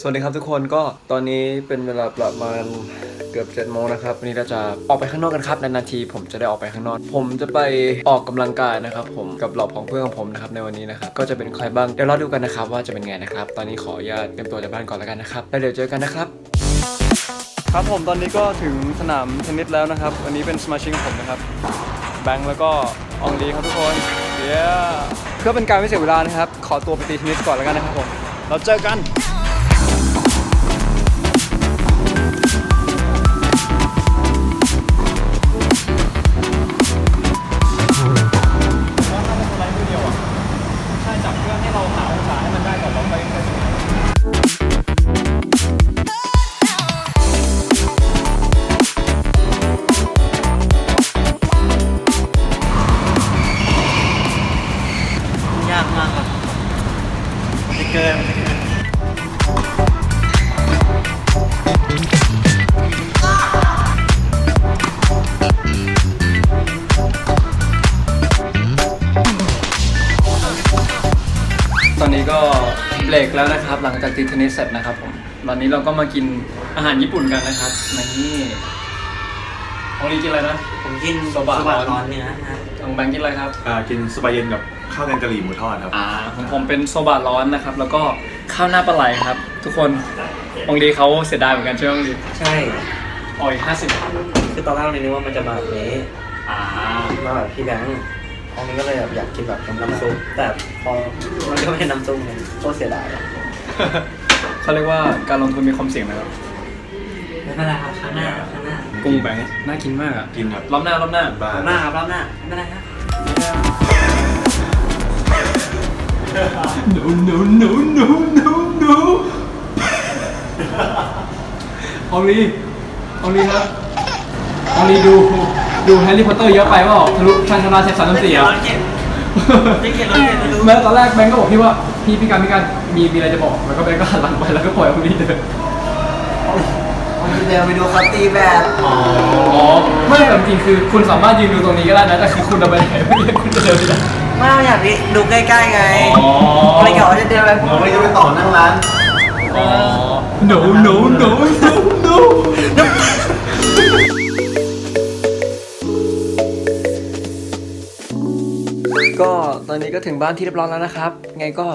สวัสดีครับทุกคนก็ตอนนี้เป็นเวลาประมาณเกือบ7จ็ดโมงนะครับวันนี้เราจะออกไปข้างนอกกันครับนานๆทีผมจะได้ออกไปข้างนอก ผมจะไปออกกำลังกายนะครับ ผมกับเหล่าของเพื่อนของผมนะครับในวันนี้นะครับก็จะเป็นใครบ้างเดี๋ยวรอดูกันนะครับว่าจะเป็นไงนะครับ ตอนนี้ขออนุญาตเตรียมตัวจากบ้านก่อนแล้วกันนะครับแล้วเดี๋ยวเจอกันนะครับครับผมตอนนี้ก็ถึงสนามเทนนิสแล้วนะครับ วันนี้เป็นสมาชิกของผมนะครับแบงค์แล้วก็อองลีครับทุกคนเย้เพื่อเป็นการไม่เสียเวลานะครับ ขอตัวไปตีเทนนิสก่อนแล้วกันนะครับผมเราเจอกัน ใตอนนี้ก็เบรกแล้วนะครับ หลังจากตีเทนนิสเสร็จนะครับผมตอนนี้เราก็มากินอาหารญี่ปุ่นกันนะครับนี่ของลีกินอะไรนะผมกินโซบะบะร้อนร้อนเนื้อนะของแบงค์กินอะไรครับอ่ากินสปาเย็นกับข้าวแกงกะหรี่หมูทอดครับอ่าของผมเป็นโซบะร้อนนะครับ แล้วก็ข้าวหน้าปลาไหลครับ ทุกคนองลีเขาเสียดายเหมือนกันใช่ไหมองลีใช่อ๋ออีกห้าสิบคือตอนแรกเรานึกว่ามันจะมาแบบนี้อ่ามาแบบพี่แบงค์ ตอนนี้ก็เลยแบบอยากกินแบบน้ำซุปแต่พอมันก็ไม่ใช่น้ำซุปไงโคตรเสียดายอะเขาเรียกว่าการลงทุนมีความเสี่ยงนะครับไม่เป็นไรครับครั้งหน้าครั้งหน้ากุ้งแบงค์น่ากินมากอะกินครับรอบหน้ารอบหน้าบ้าครั้งหน้าครับรอบหน้าไม่เป็นไรครับ no no no no no no อองลีอองลีครับอองลีดู ดูแฮร์รี่พอตเตอร์เยอะไปเปล่าทะลุชันชนาเซฟสามสี่ร้อะอนเจ็บไม่เก็บร้อนเจ็บไม่รู้แม้ตอนแรกแบงก์ก็บอกพี่ว่าพี่พี่การพี่การมีมีอะไรจะบอกแล้วก็แบงก์ก็หันหลังไปแล้วก็ปล่อยอองลีเดินเดี๋ยวไปดูเขาตีแบบอ๋อไม่แบบจริงคือคุณสามารถยืนดูตรงนี้ก็ได้นะแต่คือคุณจะไปไหนไม่ได้คุณจะเดินไปไหนไม่อยากดูใกล้ๆไงอ๋ออะไรเกี่ยวจะเดินไปผมไม่จะไปต่อนั่งร้านอ๋อ no no no no no ก็ตอนนี้ก็ถึงบ้านที่เรียบร้อยแล้วนะครับ ไงก็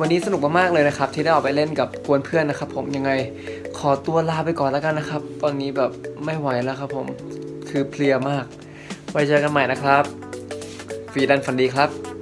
วันนี้สนุกมากๆเลยนะครับ ที่ได้ออกไปเล่นกับกวนเพื่อนนะครับ ผมยังไงขอตัวลาไปก่อนแล้วกันนะครับ ตอนนี้แบบไม่ไหวแล้วครับ ผมคือเพลียมาก ไว้เจอกันใหม่นะครับฟรีดันฟันดีครับ